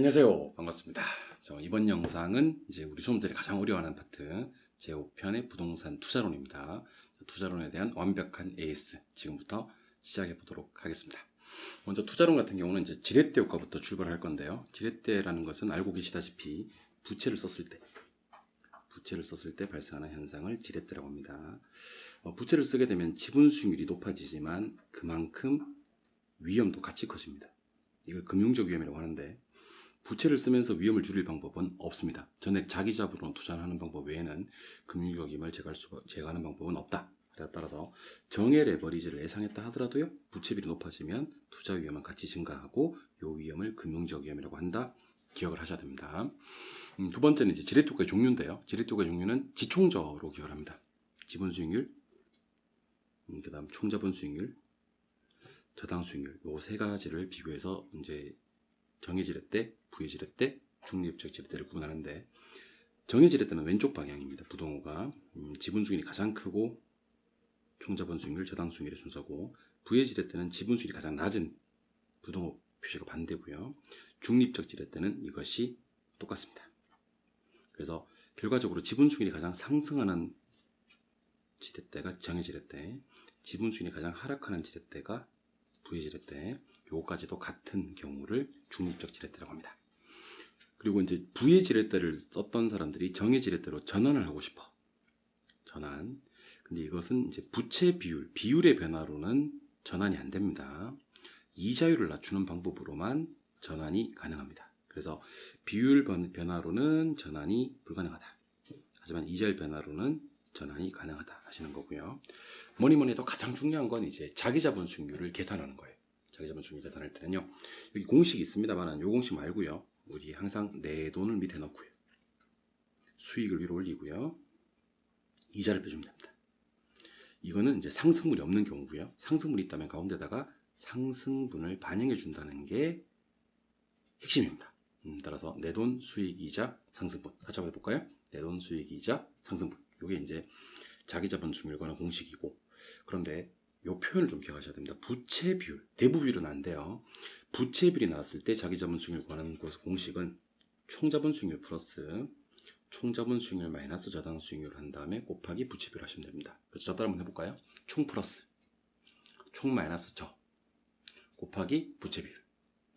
안녕하세요. 반갑습니다. 저 이번 영상은 이제 우리 수험생들이 가장 어려워하는 파트 제5편의 부동산 투자론입니다. 투자론에 대한 완벽한 AS 지금부터 시작해 보도록 하겠습니다. 먼저 투자론 같은 경우는 이제 지렛대 효과부터 출발할 건데요. 지렛대라는 것은 알고 계시다시피 부채를 썼을 때 부채를 썼을 때 발생하는 현상을 지렛대라고 합니다. 어, 부채를 쓰게 되면 지분 수익률이 높아지지만 그만큼 위험도 같이 커집니다. 이걸 금융적 위험이라고 하는데 부채를 쓰면서 위험을 줄일 방법은 없습니다. 전액 자기 자본으로 투자하는 방법 외에는 금융적 위험을 제거할 수, 제거하는 방법은 없다. 따라서 정의 레버리지를 예상했다 하더라도요 부채비율이 높아지면 투자 위험은 같이 증가하고 이 위험을 금융적 위험이라고 한다. 기억을 하셔야 됩니다. 음, 두 번째는 이제 지렛효과의 종류인데요. 지렛효과의 종류는 지총저로 기억을 합니다. 지분 수익률, 음, 그다음 총자본 수익률, 저당 수익률 요 세 가지를 비교해서 이제 정의 지렛대, 부의 지렛대, 중립적 지렛대를 구분하는데 정의 지렛대는 왼쪽 방향입니다. 부동호가 음, 지분 수익률이 가장 크고 총자본 수익률, 저당 수익률의 순서고 부의 지렛대는 지분 수익률이 가장 낮은 부동호 표시가 반대고요. 중립적 지렛대는 이것이 똑같습니다. 그래서 결과적으로 지분 수익률이 가장 상승하는 지렛대가 정의 지렛대, 지분 수익률이 가장 하락하는 지렛대가 부의 지렛대, 요까지도 같은 경우를 중립적 지렛대라고 합니다. 그리고 이제 부의 지렛대를 썼던 사람들이 정의 지렛대로 전환을 하고 싶어. 전환. 근데 이것은 이제 부채 비율, 비율의 변화로는 전환이 안 됩니다. 이자율을 낮추는 방법으로만 전환이 가능합니다. 그래서 비율 변- 변화로는 전환이 불가능하다. 하지만 이자율 변화로는 전환이 가능하다 하시는 거고요. 뭐니 뭐니 해도 가장 중요한 건 이제 자기 자본 수익률을 계산하는 거예요. 자기 자본 수익률 계산할 때는요. 여기 공식이 있습니다만 요 공식 말고요. 우리 항상 내 돈을 밑에 넣고요. 수익을 위로 올리고요. 이자를 빼주면 됩니다. 이거는 이제 상승물이 없는 경우고요. 상승물이 있다면 가운데다가 상승분을 반영해 준다는 게 핵심입니다. 음, 따라서 내 돈 수익이자 상승분 같이 한번 해볼까요? 내 돈 수익이자 상승분 이게 이제 자기 자본 수익률과는 공식이고 그런데 요 표현을 좀 기억하셔야 됩니다. 부채 비율 대부 비율은 안 돼요. 부채 비율이 나왔을 때 자기 자본 수익률 관한 공식은 총자본 수익률 플러스 총자본 수익률 마이너스 저당 수익률 한 다음에 곱하기 부채 비율 하시면 됩니다. 그래서 저 따라 한번 해볼까요? 총 플러스 총 마이너스 저 곱하기 부채 비율.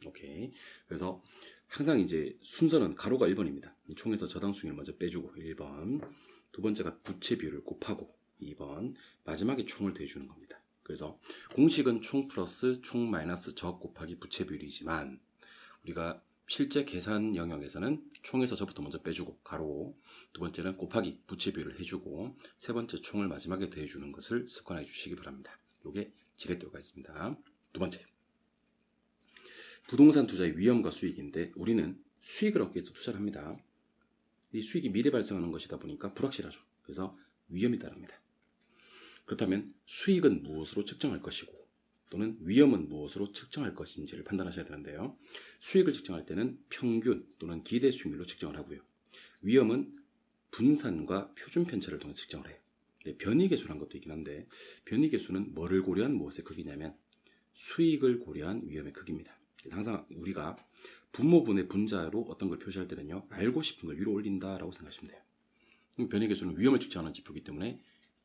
오케이. 그래서 항상 이제 순서는 가로가 1번입니다. 총에서 저당 수익률 먼저 빼주고 1번. 두 번째가 부채 비율을 곱하고 2번. 마지막에 총을 대주는 겁니다. 그래서 공식은 총 플러스 총 마이너스 저 곱하기 부채 비율이지만 우리가 실제 계산 영역에서는 총에서 저부터 먼저 빼주고 가로 두 번째는 곱하기 부채 비율을 해주고 세 번째 총을 마지막에 더해주는 것을 습관해 주시기 바랍니다. 이게 지렛대가 있습니다. 두 번째 부동산 투자의 위험과 수익인데 우리는 수익을 얻기 위해서 투자를 합니다. 이 수익이 미래 발생하는 것이다 보니까 불확실하죠. 그래서 위험이 따릅니다. 그렇다면 수익은 무엇으로 측정할 것이고 또는 위험은 무엇으로 측정할 것인지를 판단하셔야 되는데요. 수익을 측정할 때는 평균 또는 기대 수익률로 측정을 하고요. 위험은 분산과 표준 편차를 통해 측정을 해요. 변이 계수란 것도 있긴 한데 변이 계수는 뭐를 고려한 무엇의 크기냐면 수익을 고려한 위험의 크기입니다. 항상 우리가 분모분의 분자로 어떤 걸 표시할 때는요 알고 싶은 걸 위로 올린다라고 생각하시면 돼요. 계수는 위험을 측정하는 지표이기 때문에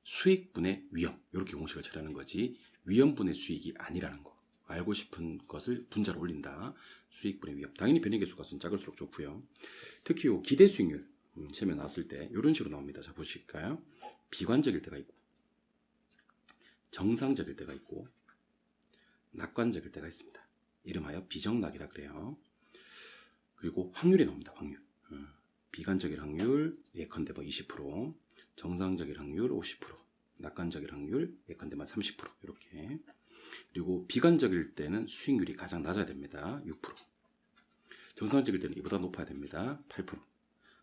수익분의 위험 이렇게 공식을 처리하는 거지 위험분의 수익이 아니라는 거. 알고 싶은 것을 분자로 올린다. 수익분의 위험. 당연히 변이 계수가 는 작을수록 좋고요. 특히 요 기대 수익률 음, 시험에 나왔을 때 이런 식으로 나옵니다. 자 보실까요? 비관적일 때가 있고 정상적일 때가 있고 낙관적일 때가 있습니다. 이름하여 비정낙이라 그래요. 그리고 확률이 나옵니다. 확률. 음, 비관적일 확률 예컨대 뭐 20%, 정상적일 확률 50%, 낙관적일 확률 예컨대 만 30% 이렇게. 그리고 비관적일 때는 수익률이 가장 낮아야 됩니다. 6%. 정상적일 때는 이보다 높아야 됩니다. 8%.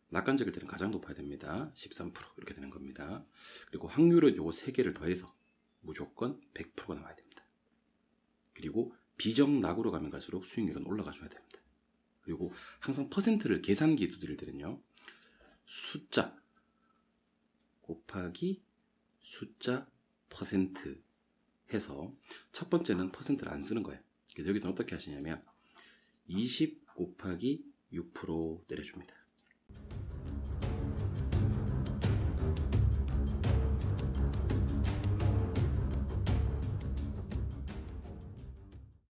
낙관적일 때는 가장 높아야 됩니다. 13% 이렇게 되는 겁니다. 그리고 확률은 요거 세 개를 더해서 무조건 100%가 나와야 됩니다. 그리고 비정낙으로 가면 갈수록 수익률은 올라가줘야 됩니다. 그리고 항상 퍼센트를 계산기에 두드릴 때는요. 숫자 곱하기 숫자 퍼센트 해서 첫 번째는 퍼센트를 안 쓰는 거예요. 그래서 여기서 어떻게 하시냐면 20 곱하기 6% 내려줍니다.